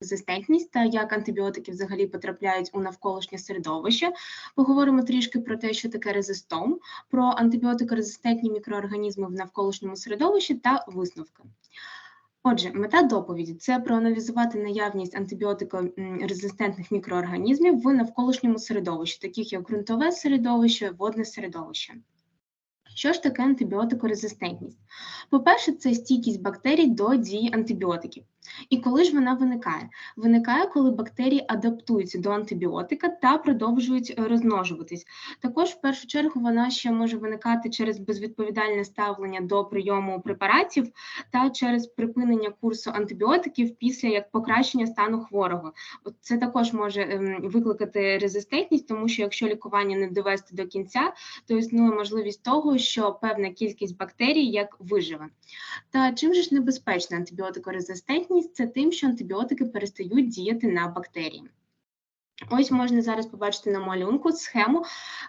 резистентність та як антибіотики взагалі потрапляють у навколишнє середовище. Поговоримо трішки про те, що таке резистом, про антибіотикорезистентні мікроорганізми в навколишньому середовищі та висновки. Отже, мета доповіді це проаналізувати наявність антибіотикорезистентних мікроорганізмів в навколишньому середовищі, таких як ґрунтове середовище, водне середовище. Що ж таке антибіотикорезистентність? По-перше, це стійкість бактерій до дії антибіотиків. І коли ж вона виникає? Виникає, коли бактерії адаптуються до антибіотика та продовжують е, розмножуватись. Також, в першу чергу, вона ще може виникати через безвідповідальне ставлення до прийому препаратів та через припинення курсу антибіотиків після як покращення стану хворого. Це також може ем, викликати резистентність, тому що якщо лікування не довести до кінця, то існує можливість того, що певна кількість бактерій як виживе. Та чим же ж небезпечна антибіотикорезистентність? Резистентність це тим, що антибіотики перестають діяти на бактерії. Ось можна зараз побачити на малюнку схему,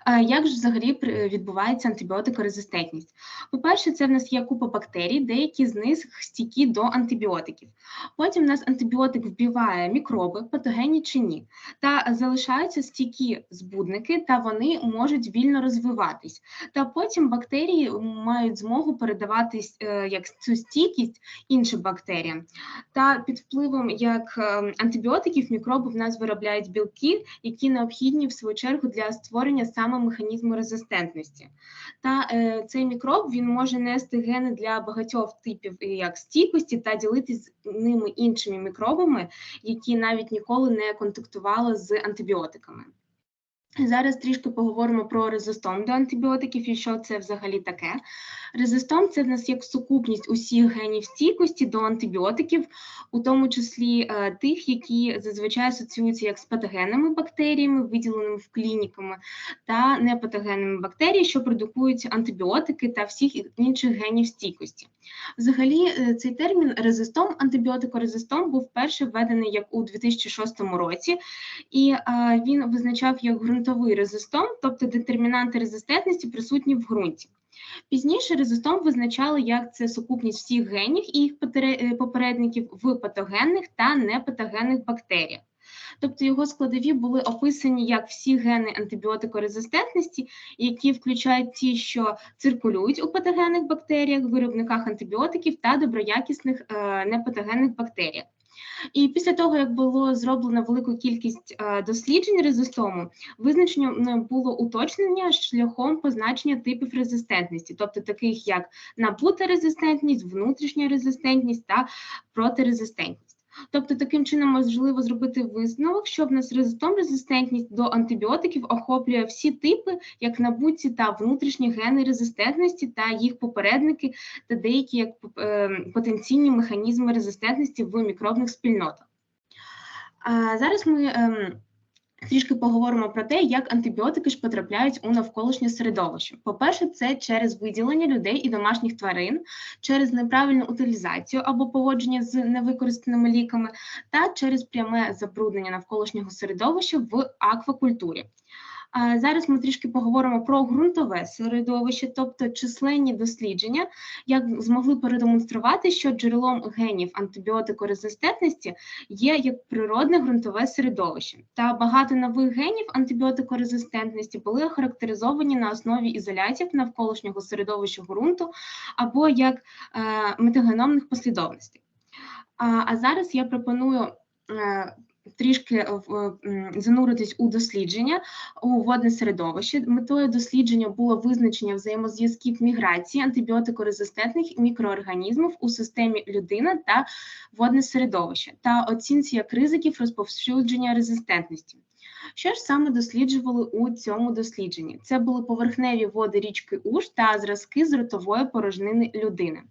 е, як ж взагалі відбувається антибіотикорезистентність. По-перше, це в нас є купа бактерій, деякі з них стійкі до антибіотиків. Потім в нас антибіотик вбиває мікроби, патогенні чи ні, та залишаються стійкі збудники, та вони можуть вільно розвиватись. Та потім бактерії мають змогу передавати е, як цю стійкість іншим бактеріям. Та під впливом як ем, антибіотиків мікроби в нас виробляють білки білки, які необхідні в свою чергу для створення саме механізму резистентності. Та е, цей мікроб він може нести гени для багатьох типів як стійкості та ділитися з ними іншими мікробами, які навіть ніколи не контактували з антибіотиками. Зараз трішки поговоримо про резистом до антибіотиків і що це взагалі таке. Резистом це в нас як сукупність усіх генів стійкості до антибіотиків, у тому числі е, тих, які зазвичай асоціюються як з патогенними бактеріями, виділеними в клініками, та непатогенними бактеріями, що продукують антибіотики та всіх інших генів стійкості. Взагалі, е, цей термін резистом, антибіотикорезистом був перше введений як у 2006 році, і е, він визначав як ґрунтовий резистом, тобто детермінанти резистентності присутні в ґрунті. Пізніше резистом визначали як це сукупність всіх генів і їх е, попередників в патогенних та непатогенних бактеріях. Тобто його складові були описані як всі гени антибіотикорезистентності, які включають ті, що циркулюють у патогенних бактеріях, виробниках антибіотиків та доброякісних е, непатогенних бактеріях. І після того, як було зроблено велику кількість е, досліджень резистому, визначення було уточнення шляхом позначення типів резистентності, тобто таких як напутерезистентність, внутрішня резистентність та протирезистентність. Тобто, таким чином можливо зробити висновок, що в нас резистом резистентність до антибіотиків охоплює всі типи, як набутті та внутрішні гени резистентності та їх попередники, та деякі як е, потенційні механізми резистентності в мікробних спільнотах. Зараз ми. Трішки поговоримо про те, як антибіотики ж потрапляють у навколишнє середовище. По-перше, це через виділення людей і домашніх тварин, через неправильну утилізацію або поводження з невикористаними ліками, та через пряме забруднення навколишнього середовища в аквакультурі. Зараз ми трішки поговоримо про ґрунтове середовище, тобто численні дослідження, як змогли передемонструвати, що джерелом генів антибіотикорезистентності є як природне ґрунтове середовище. Та багато нових генів антибіотикорезистентності були охарактеризовані на основі ізоляцій навколишнього середовища ґрунту або як е, метагеномних послідовностей. А, зараз я пропоную. Е, трішки е, зануритись у дослідження у водне середовище. Метою дослідження було визначення взаємозв'язків міграції антибіотикорезистентних мікроорганізмів у системі людина та водне середовище та оцінці як ризиків розповсюдження резистентності. Що ж саме досліджували у цьому дослідженні? Це були поверхневі води річки Уж та зразки з ротової порожнини людини.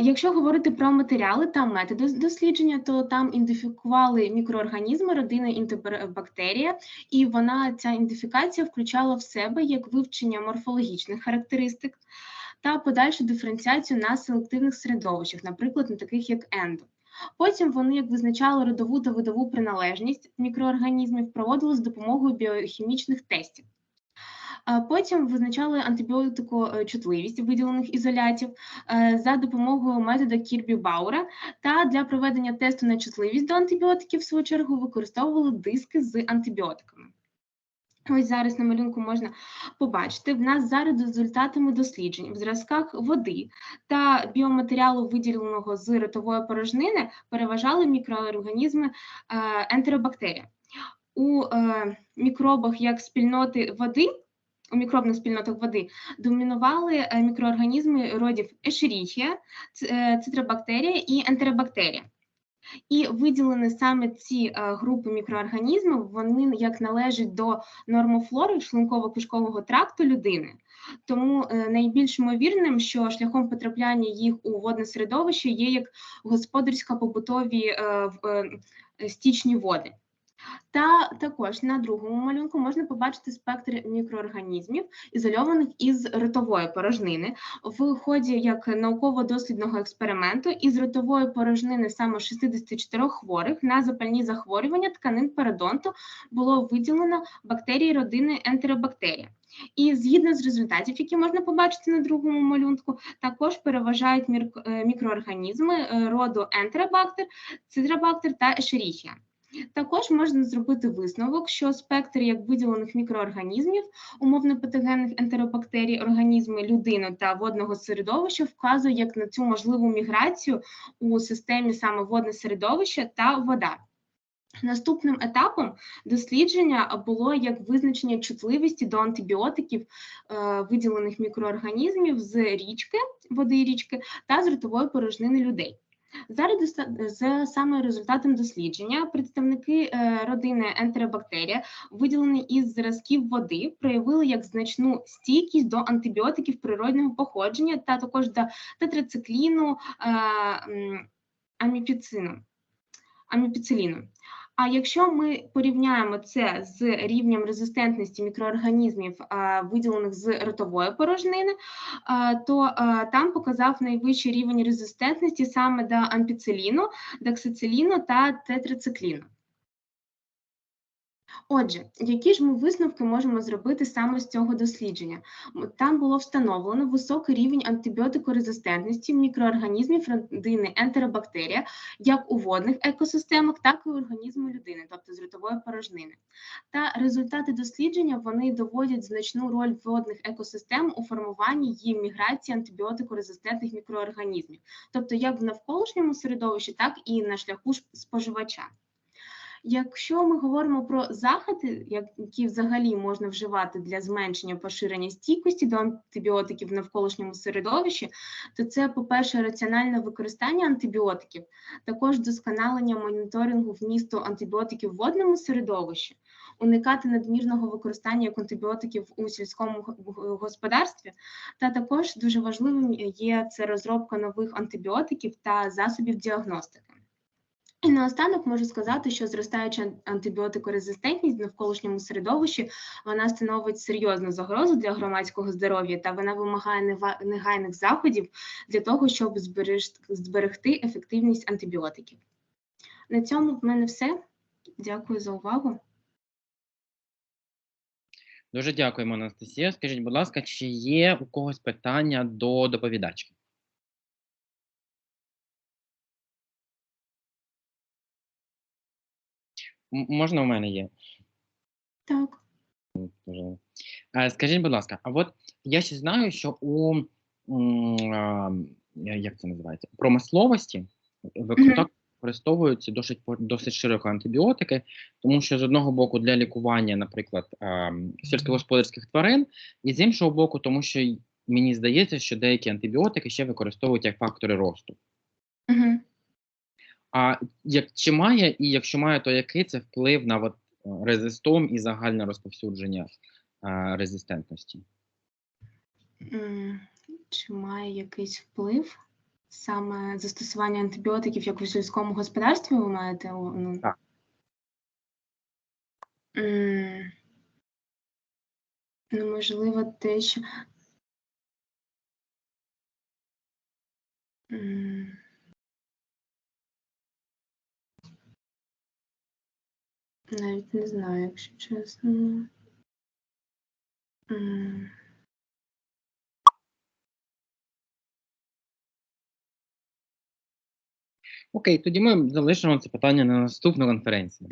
Якщо говорити про матеріали та методи дослідження, то там ідентифікували мікроорганізми родини інтербактерія, і вона ця ідентифікація включала в себе як вивчення морфологічних характеристик та подальшу диференціацію на селективних середовищах, наприклад, на таких як ендо. Потім вони як визначали родову та видову приналежність мікроорганізмів, проводили з допомогою біохімічних тестів. Потім визначали антибіотикочутливість виділених ізолятів е, за допомогою методу Кірбі Баура. Та для проведення тесту на чутливість до антибіотиків, в свою чергу, використовували диски з антибіотиками. Ось зараз на малюнку можна побачити. В нас за результатами досліджень в зразках води та біоматеріалу, виділеного з ротової порожнини, переважали мікроорганізми е, ентеробактерія. У е, мікробах як спільноти води. У мікробних спільнотах води домінували е, мікроорганізми родів Ешеріхія, цитрабактерія і ентеробактерія. І виділені саме ці е, групи мікроорганізмів, вони як належать до нормофлори шлунково-кишкового тракту людини. Тому е, найбільш ймовірним, що шляхом потрапляння їх у водне середовище є як господарсько-побутові е, е, стічні води. Та також на другому малюнку можна побачити спектр мікроорганізмів, ізольованих із ротової порожнини. В ході як науково-дослідного експерименту із ротової порожнини саме 64 хворих на запальні захворювання тканин передонту було виділено бактерії родини ентеробактерія. І згідно з результатів, які можна побачити на другому малюнку, також переважають е, мікроорганізми е, роду ентеробактер, цитрабактер та ешеріхія. Також можна зробити висновок, що спектр як виділених мікроорганізмів, умовно патогенних ентеробактерій, організми людини та водного середовища вказує як на цю можливу міграцію у системі саме водне середовище та вода. Наступним етапом дослідження було як визначення чутливості до антибіотиків е, виділених мікроорганізмів з річки, води річки та з ротової порожнини людей. За, редоста- за саме результатом дослідження представники е, родини ентеробактерія, виділені із зразків води, проявили як значну стійкість до антибіотиків природного походження та також до тетрацикліну, е, аміпіцину, аміпіциліну. А якщо ми порівняємо це з рівнем резистентності мікроорганізмів, виділених з ротової порожнини, то там показав найвищий рівень резистентності саме до ампіциліну, доксициліну та тетрацикліну. Отже, які ж ми висновки можемо зробити саме з цього дослідження? Там було встановлено високий рівень антибіотикорезистентності мікроорганізмів родини ентеробактерія, як у водних екосистемах, так і у організму людини, тобто з ротової порожнини. Та результати дослідження вони доводять значну роль водних екосистем у формуванні і міграції антибіотикорезистентних мікроорганізмів, тобто як в навколишньому середовищі, так і на шляху споживача. Якщо ми говоримо про заходи, які взагалі можна вживати для зменшення поширення стійкості до антибіотиків в навколишньому середовищі, то це, по-перше, раціональне використання антибіотиків, також досконалення моніторингу вмісту антибіотиків в водному середовищі, уникати надмірного використання як антибіотиків у сільському господарстві, та також дуже важливим є це розробка нових антибіотиків та засобів діагностики. І наостанок можу сказати, що зростаюча антибіотикорезистентність в навколишньому середовищі вона становить серйозну загрозу для громадського здоров'я та вона вимагає негайних заходів для того, щоб зберегти ефективність антибіотиків. На цьому в мене все. Дякую за увагу. Дуже дякуємо, Анастасія. Скажіть, будь ласка, чи є у когось питання до доповідачки? Можна у мене є? Так. Скажіть, будь ласка, а от я ще знаю, що у як це називається промисловості використовуються досить досить широко антибіотики, тому що з одного боку для лікування, наприклад, сільськогосподарських тварин, і з іншого боку, тому що мені здається, що деякі антибіотики ще використовують як фактори росту. А як чи має, і якщо має, то який це вплив на от, е, резистом і загальне розповсюдження е, резистентності? Чи має якийсь вплив саме застосування антибіотиків як у сільському господарстві, ви маєте? Ну, Так. Ну, можливо, те, що. Навіть не знаю, якщо чесно. Окей, тоді ми залишимо це питання на наступну конференцію.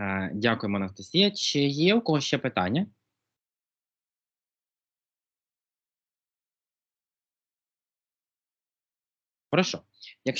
Е, Дякуємо, Анастасія. Чи є у когось ще питання? Хорошо. Якщо